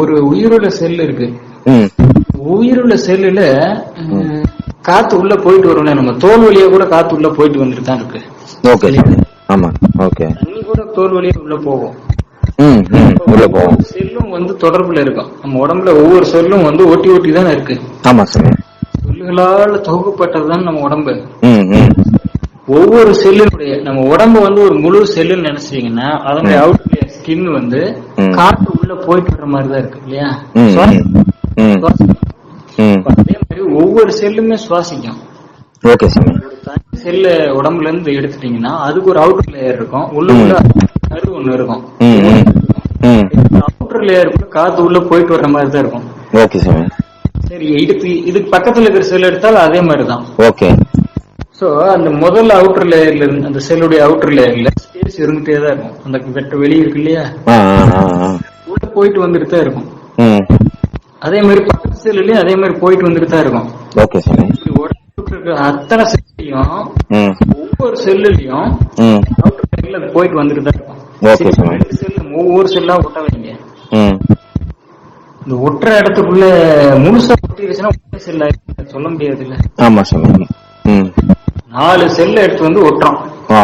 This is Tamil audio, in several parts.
ஒரு உயிருள்ள செல் இருக்கு. உயிருள்ள செல்லுல காத்து உள்ள போயிட்டு வரும்ல நம்ம தோல் வழியா கூட காத்து உள்ள போயிட்டு வந்துட்டு தான் இருக்கு. ஓகே. ஆமா ஓகே. தண்ணி கூட தோல் வழியா உள்ள போகும். செல்லும் வந்து தொடர்புல இருக்கும். நம்ம உடம்புல ஒவ்வொரு செல்லும் வந்து ஒட்டி ஒட்டி தானே இருக்கு. ஆமா சாமி செல்லுகளால் தொகுக்கப்பட்டதுதான் நம்ம உடம்பு. ஒவ்வொரு செல்லினுடைய நம்ம உடம்பு வந்து ஒரு முழு செல்லுன்னு நினைச்சீங்கன்னா அதனுடைய அவுட் ஸ்கின் வந்து. காற்று உள்ள போயிட்டு வர மாதிரி தான் இருக்கு இல்லையா? அதே மாதிரி ஒவ்வொரு செல்லுமே சுவாசிக்கும். ஓகே செல்ல உடம்புல இருந்து எடுத்துட்டீங்கன்னா அதுக்கு ஒரு அவுட்டர் லேயர் இருக்கும். உள்ள உள்ள கரு ஒண்ணு இருக்கும். அவுட்டர் லேயருக்குள்ள காத்து உள்ள போயிட்டு வர்ற மாதிரி தான் இருக்கும். ஓகே சரி இதுக்கு இதுக்கு பக்கத்துல இருக்கிற செல் எடுத்தாலும் அதே மாதிரி தான். ஓகே. சோ அந்த முதல் அவுட்டர் லேயர்ல இருந்து அந்த செல்லுடைய அவுட்டர் லேயர்ல இருந்துட்டே தான் இருக்கும். அந்த வெட்ட வெளி இருக்கு இல்லையா? உள்ள போயிட்டு வந்துட்டு தான் இருக்கும். அதே மாதிரி பக்கத்து செல்லுலயும் அதே மாதிரி போயிட்டு வந்துட்டு தான் இருக்கும். இருக்கிற அத்தனை செல்லையும் ஒவ்வொரு செல்லுலயும் அவுட்டர் போயிட்டு வந்துட்டு தான் இருக்கும். செல்லு ஒவ்வொரு செல்லா ஒட்ட வைங்க. இந்த ஒட்டுற இடத்துக்குள்ள முழுசா ஒட்டிருச்சுன்னா ஒரே செல்லா சொல்ல முடியாது இல்ல ஆமா ம். நாலு செல்ல எடுத்து வந்து ஒட்டுறோம். ஆ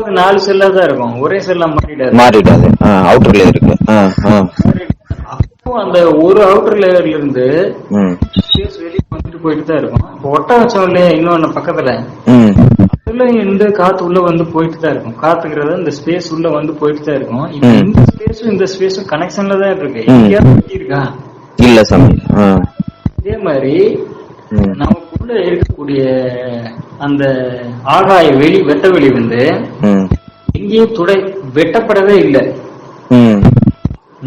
அது நாலு செல்லா தான் இருக்கும். ஒரே செல்லா மாறிடாது. மாறிடாது. ஆ அவுட்டர்ல இருக்கு. அப்போ அந்த ஒரு அவுட்டர் லேயர்ல இருந்து வெளியே வந்துட்டு போயிட்டு தான் இருக்கும். இப்போ ஒட்ட வச்சோம் இல்லையா இன்னொன்னு பக்கத்துல அதுல இந்த காத்து உள்ள வந்து போயிட்டு தான் இருக்கும். காத்துங்கிறது இந்த ஸ்பேஸ் உள்ள வந்து போயிட்டு தான் இருக்கும். இந்த ஸ்பேஸும் இந்த ஸ்பேஸும் கனெக்ஷன்ல தான் இருக்கு. எங்கேயாவது இருக்கா இல்ல சாமி. இதே மாதிரி நமக்குள்ள இருக்கக்கூடிய அந்த ஆகாய வெளி வெட்ட வெளி வந்து எங்கேயும் துடை வெட்டப்படவே இல்லை.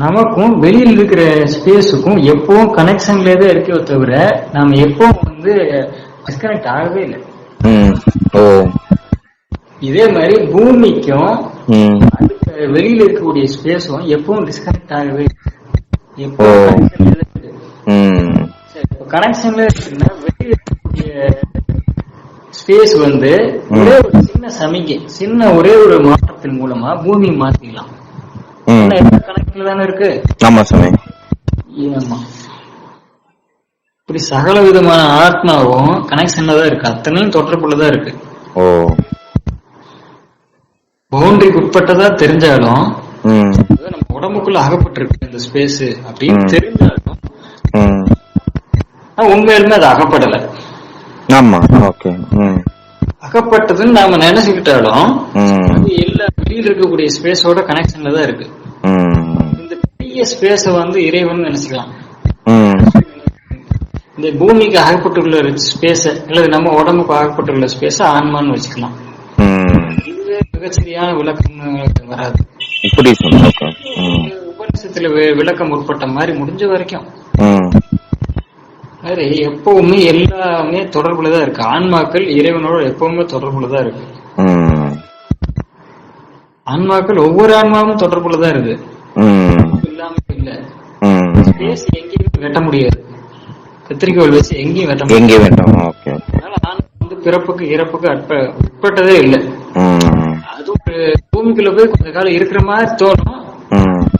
நமக்கும் வெளியில் இருக்கிற ஸ்பேஸுக்கும் எப்பவும் கனெக்ஷன்ல தான் இருக்கே தவிர நாம எப்பவும் வந்து டிஸ்கனெக்ட் ஆகவே இல்லை. இதே மாதிரி பூமிக்கும் வெளியில இருக்கக்கூடிய ஸ்பேஸும் எப்பவும் டிஸ்கனெக்ட் ஆகவே இப்ப கனெக்ஷன்ல இருக்குன்னா வெளியில இருக்கக்கூடிய ஸ்பேஸ் வந்து ஒரே ஒரு சின்ன சமிகை சின்ன ஒரே ஒரு மாற்றத்தின் மூலமா பூமி மாத்திக்கலாம் ம். கனெக்ட்ல தானே இருக்கு? ஆமா சாமி ஆமா. இப்படி சகல விதமான ஆத்மாவும் கனெக்ஷன்ல தான் இருக்கு. அத்தனையும் தொடர்புல தான் இருக்கு. ஓ. பவுண்டரிக்கு உட்பட்டதா தெரிஞ்சாலும் நம்ம உடம்புக்குள்ள அகப்பட்டிருக்கு இந்த ஸ்பேஸ் அப்படின்னு. தெரிஞ்சாலும் உண்மையிலுமே அது அகப்படல. ஆமா ஓகே அகப்பட்டதுன்னு நாம நினைச்சுக்கிட்டாலும் அது எல்லா வெளியில இருக்கக்கூடிய ஸ்பேஸோட கனெக்ஷன்ல தான் இருக்கு. இந்த பெரிய ஸ்பேஸ வந்து இறைவன் நினைச்சுக்கலாம். இந்த பூமிக்கு அகப்பட்டுள்ள ஸ்பேஸ அல்லது நம்ம உடம்புக்கு அகப்பட்டுள்ள ஸ்பேஸ ஆன்மான்னு வச்சுக்கலாம். இதுவே மிகச்சரியான விளக்கம் வராது. இப்படி உபநிஷத்துல விளக்கம் உட்பட்ட மாதிரி முடிஞ்ச வரைக்கும். மாதிரி எப்பவுமே எல்லாமே தொடர்புல தான் இருக்கு. ஆன்மாக்கள் இறைவனோட எப்பவுமே தொடர்புல தான் இருக்கு ஆன்மாக்கள் ஒவ்வொரு ஆன்மாவும் தொடர்புல தான் இருக்கு இல்லாம இல்ல. ஸ்பேஸ் எங்கேயும் வெட்ட முடியாது. கத்திரிக்கோள் வச்சு எங்கேயும் வெட்ட முடியாது. எங்கே வேண்டும் ஓகே அதனால வந்து பிறப்புக்கு இறப்புக்கு அற்ப உட்பட்டதே இல்லை. அது ஒரு பூமிக்குள்ள போய் கொஞ்ச காலம் இருக்கிற மாதிரி தோணும்.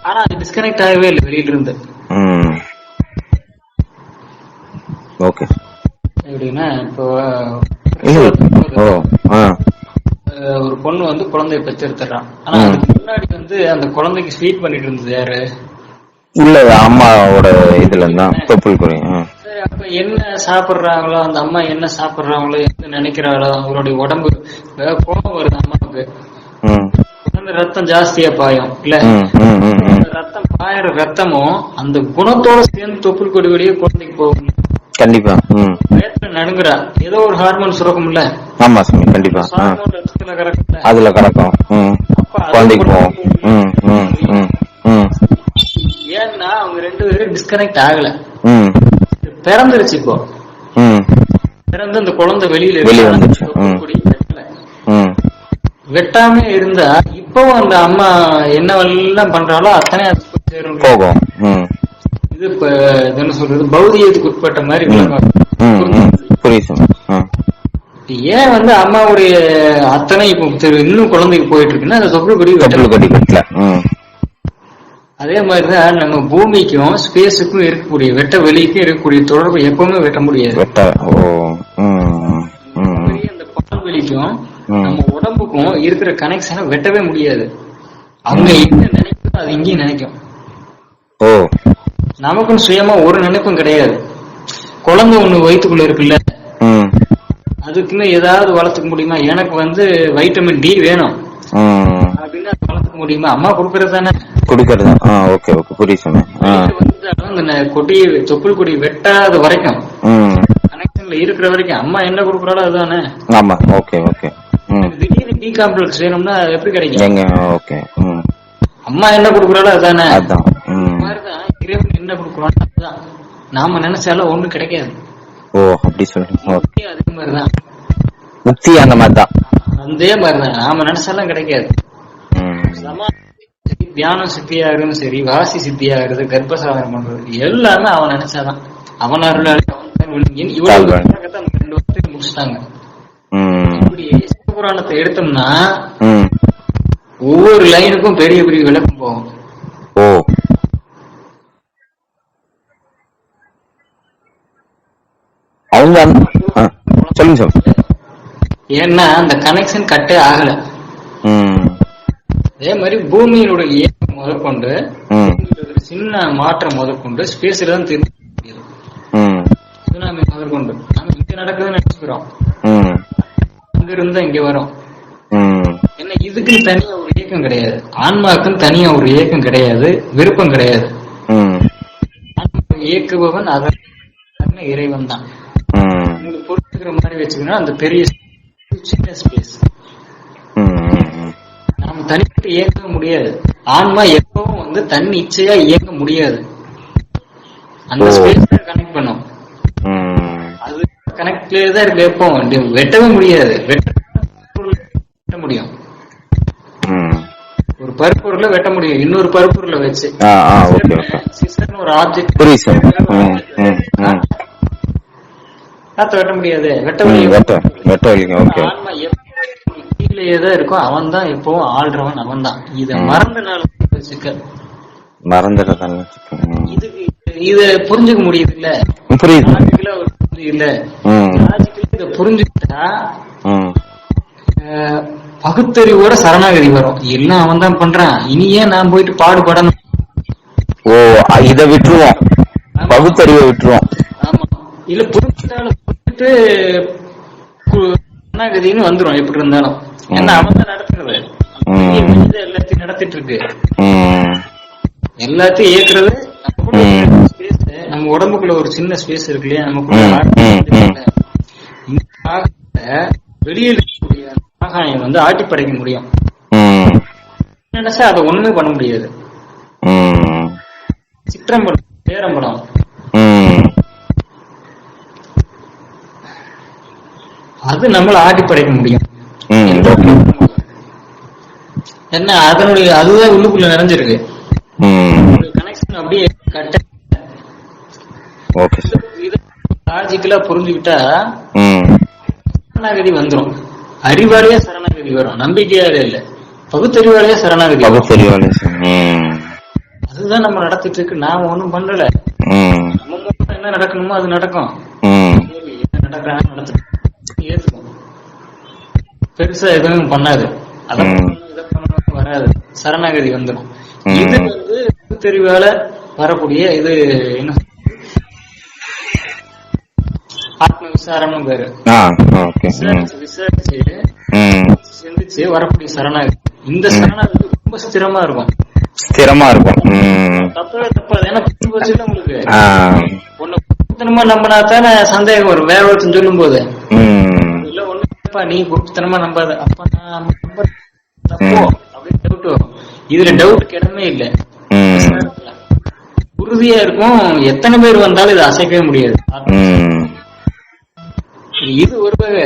ஆனா அது டிஸ்கனெக்ட் ஆகவே இல்லை வெளியில இருந்து ஓகே. எப்படின்னா இப்போ ஓ ஆ. அஹ், ஒரு பொண்ணு வந்து குழந்தைய பெற்றெடுத்துறான் ஆனா. அதுக்கு முன்னாடி வந்து அந்த குழந்தைக்கு ஸ்வீட் பண்ணிட்டு இருந்தது யாரு? இல்ல அம்மாவோட இதுல இருந்தான் தொப்புள் குறை அப்ப என்ன சாப்பிடுறாங்களோ அந்த அம்மா என்ன சாப்பிடுறாங்களோ என்ன நினைக்கிறாளோ அவருடைய உடம்பு கோபம் வருது அம்மாவுக்கு. ம். அந்த ரத்தம் ஜாஸ்தியா பாயும் இல்ல? ரத்தம் பாயிற ரத்தமும் அந்த குணத்தோட சேர்ந்து தொப்புள் கொடி வழியே குழந்தைக்கு போகும் கண்டிப்பா ம். நடுங்குறா. ஏதோ ஒரு ஹார்மோன் சுரக்கும்ல. ஆமா சாமி கண்டிப்பா அதுல கிடக்கும் ம். குழந்தைக்கு போவோம் ம் ம் ம் ம். ஏன்னா அவங்க ரெண்டு பேரும் டிஸ்கனெக்ட் ஆகல. ம். பிறந்துருச்சு இப்போ. ம். பிறந்து அந்த குழந்தை வெளியில வெளிய. வந்துச்சு. ம். வெட்டாம இருந்தா இப்பவும் அந்த அம்மா என்னவெல்லாம் பண்றாலோ அத்தனை போகும் ம். என்ன சொல்றது பௌதியத்துக்கு உட்பட்ட மாதிரி விளக்கம். ஏன் வந்து அம்மாவுடைய அத்தனை இப்போ இன்னும் குழந்தைக்கு போயிட்டு இருக்குன்னா அந்த தொப்புள் கொடி அதே மாதிரிதான் நம்ம பூமிக்கும் ஸ்பேஸுக்கும் இருக்கக்கூடிய வெட்ட வெளிக்கும் இருக்கக்கூடிய தொடர்பு எப்பவுமே வெட்ட முடியாது. அந்த பால்வெளிக்கும் ம். நம்ம உடம்புக்கும் இருக்கிற கனெக்ஷனை வெட்டவே முடியாது. அவங்க என்ன நினைக்கிறதோ அது இங்கேயும் நினைக்கும். ஓ. நமக்கும் சுயமா ஒரு நினைப்பும் கிடையாது. குழந்தை ஒண்ணு வயித்துக்குள்ள இருக்குல்ல? அதுக்குன்னு ஏதாவது வளர்த்துக்க முடியுமா? எனக்கு வந்து வைட்டமின் டி வேணும். அப்படின்னு வளர்த்துக்க முடியுமா? அம்மா கொடுக்கறது தானே. குடிக்கிறது? ஓகே ஓகே புரியுது ந- கொடியை தொப்புள் கொடி வெட்டாத வரைக்கும். கனெக்ஷன்ல இருக்கிற வரைக்கும். அம்மா என்ன கொடுக்குறாளோ அதுதானே. ஆமா ஓகே ஓகே. திடீர்னு டி காம்ப்ளெக்ஸ் வேணும்னா எப்படி கிடைக்கும்? ஓகே அம்மா என்ன கொடுக்குறாளோ அதுதானே. அதான். என்ன கொடுக்குறானோ அதுதான் நாம நினைச்சாலும் ஒண்ணும் கிடைக்காது. ஓ அப்படி சொல்றீங்க. அதே மாதிரிதான். முக்தி அந்த மாதிரி தான் அதே மாதிரிதான். நாம நினைச்சாலும் கிடைக்காது. தியானம் சித்தியாகிறது சரி வாசி சித்தியாகிறது கர்ப்பசாதனம் பண்றது எல்லாமே அவன் நினைச்சாதான். அவன் அருளாளி இவ்வளவு ரெண்டு வருஷத்துக்கு முடிச்சிட்டாங்க. சிவபுராணத்தை எடுத்தோம்னா ஒவ்வொரு லைனுக்கும் பெரிய பெரிய விளக்கம் போகும். ஓ. ஆ, சொல்லுங்க சொல்லுங்க. ஏன்னா அந்த கனெக்ஷன் கட்டே ஆகல. அதே மாதிரி பூமியினுடைய இயக்கம் முதற்கொண்டு சின்ன மாற்றம் முதற்கொண்டு ஸ்பேஸ்ல தான் தெரிஞ்சு முடியுது. சுனாமி முதற்கொண்டு. நாம இங்க நடக்குதுன்னு நினைச்சுக்கிறோம். அங்க இருந்தா இங்க வரும். ம். ஏன்னா இதுக்குன்னு தனியா ஒரு இயக்கம் கிடையாது. ஆன்மாக்குன்னு தனியா ஒரு இயக்கம் கிடையாது. விருப்பம் கிடையாது. இயக்குபவன் அதன் இறைவன் தான் உங்களுக்கு புரிஞ்சுக்கிற மாதிரி வச்சுக்கணும் அந்த பெரிய சின்ன ஸ்பேஸ் ம் ம் நாம தனிப்பட்டு இயங்க முடியாது. ஆன்மா எப்பவும் வந்து தன் இச்சையா இயங்க முடியாது. அந்த. ஸ்பேஸ் கனெக்ட் பண்ணும். அது கனெக்ட்லயே தான் இருக்கு எப்பவும். வெட்டவே முடியாது. வெட்ட முடியும். ஒரு பருப்பொருளை வெட்ட முடியும். இன்னொரு பருப்பொருளை வச்சு. ஒரு ஆப்ஜெக்ட் புரியுது சார் ம் ம் ம் காத்த வெட்ட முடியாது. வெட்ட வெட்ட வலிங்க ஓகே. ஆன்மா எப்பவும் கீழே தான் இருக்கோ அவன் தான் எப்பவும் ஆள்றவன் அவன் தான் இத. மறந்தனால சிக்கல். மறந்துடுறதாங்க இதுக்கு இத புரிஞ்சுக்க முடியுது இல்ல புரியுது இல்ல இத புரிஞ்சுக்கிட்டா பகுத்தறிவோட சரணாகதி வரும். எல்லாம் அவன் தான் பண்றான். இனியே நான் போயிட்டு பாடுபடணும். ஓ இத விட்டுருவோம். பகுத்தறிவை விட்டுருவோம். ஆமா. இல்ல புரிஞ்சுட்டாலும் புரிஞ்சுட்டு கு- சரணாகதின்னு வந்துரும் எப்படி இருந்தாலும். ஏன்னா அவன் தான் நடத்துறது. எல்லாத்தையும் நடத்திட்டு இருக்கு எல்லாத்தையும் இயக்குறது நம்ம உடம்புக்குள்ள ஒரு சின்ன ஸ்பேஸ் இருக்கு இல்லையா? நமக்குள்ள வெளியில இருக்கக்கூடிய ஆகாயம் வந்து ஆட்டி படைக்க முடியும் நினைச்சா அதை ஒண்ணுமே பண்ண முடியாது. சிற்றம்பலம் பேரம்பலம் ம் அது நம்மள ஆட்டி படைக்க முடியும். என்ன அதனுடைய அதுதான் உள்ளுக்குள்ள நிறைஞ்சிருக்கு. கனெக்ஷன் அப்படியே கட்ட லாஜிக்கலா புரிஞ்சுக்கிட்டா சரணாகதி வந்துரும். அறிவாளியா சரணாகதி வரும். நம்பிக்கையாலே இல்ல. பகுத்தறிவாளியா சரணாகதி ம். அதுதான் நம்ம நடத்திட்டு இருக்கு நாம ஒண்ணும் பண்றல ம். நம்ம என்ன நடக்கணுமோ அது நடக்கும். நடக்கிறாங்க நடத்து ஏத்துக்கும் பெருசா எதுவும் பண்ணாது. வராது. சரணாகதி வந்துடும். இது வந்து பகுத்தறிவால வரக்கூடிய இது என்ன? ஆத்ம விசாரம்னு பேரு. விசாரிச்சு சிந்திச்சு வரக்கூடிய சரணாகதி. இந்த சரணாகதி ரொம்ப ஸ்திரமா இருக்கும். ஸ்திரமா இருக்கும். தப்பவே தப்பாது. ஏன்னா உங்களுக்கு. குருத்தனமா நம்பினா தானே சந்தேகம் வரும். வேற ஒருத்தன் சொல்லும் போது இல்ல ஒண்ணுப்பா நீ குருத்தனமா நம்பாத. அப்ப நான் தப்போ. அப்படின்னு டவுட் வரும். இதுல டவுட் கிடமே இல்ல. உறுதியா இருக்கும். எத்தனை பேர் வந்தாலும் இதை அசைக்கவே முடியாது. இது ஒரு வகை.